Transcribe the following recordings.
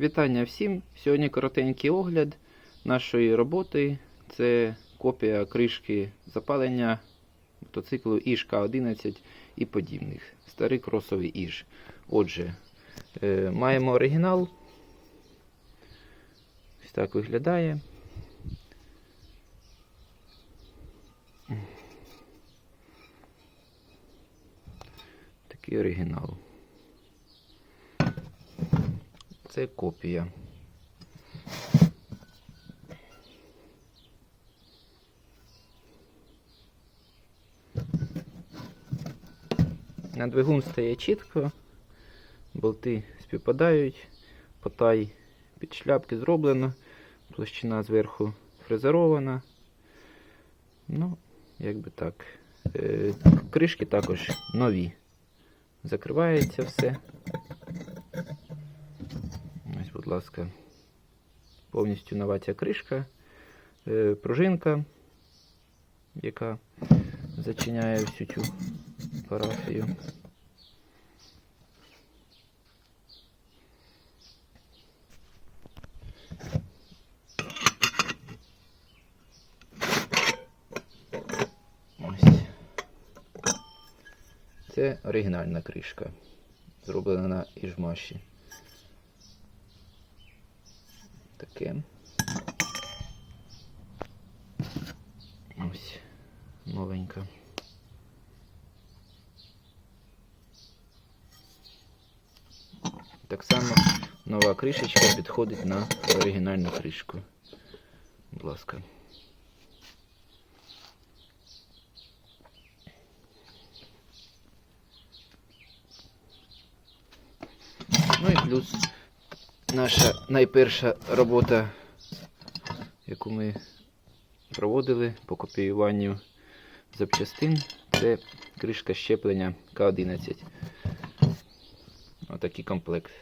Вітання всім! Сьогодні коротенький огляд нашої роботи. Це копія кришки запалення мотоциклу Іж-К11 і подібних. Старий кросовий Іж. Отже, е, маємо оригінал. Ось так виглядає. Такий оригінал. Це копія. На двигун стає чітко, болти співпадають, потай під шляпки зроблено, площина зверху фрезерована. Ну, як би так. Е, Кришки також нові. Закривається все. Будь ласка, повністю нова ця кришка, е, пружинка, яка зачиняє всю цю парафію. Це оригінальна кришка, зроблена на іжмаші. Таке. Ось новенька. Так само нова кришечка підходить на оригінальну кришку. Будь ласка. Ну і плюс наша найперша робота, яку ми проводили по копіюванню запчастин, це кришка щеплення К11. Отакий комплект.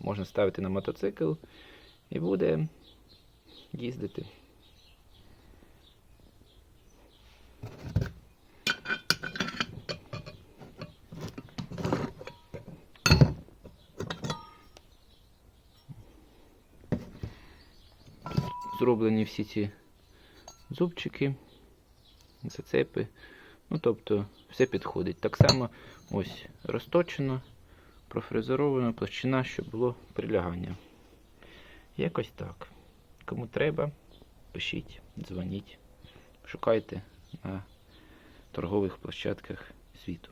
Можна ставити на мотоцикл і буде їздити. Зроблені всі ці зубчики, зацепи. Ну, тобто, все підходить. Так само ось розточено, профрезеровано площина, щоб було прилягання. Якось так. Кому треба, пишіть, дзвоніть, шукайте на торгових площадках світу.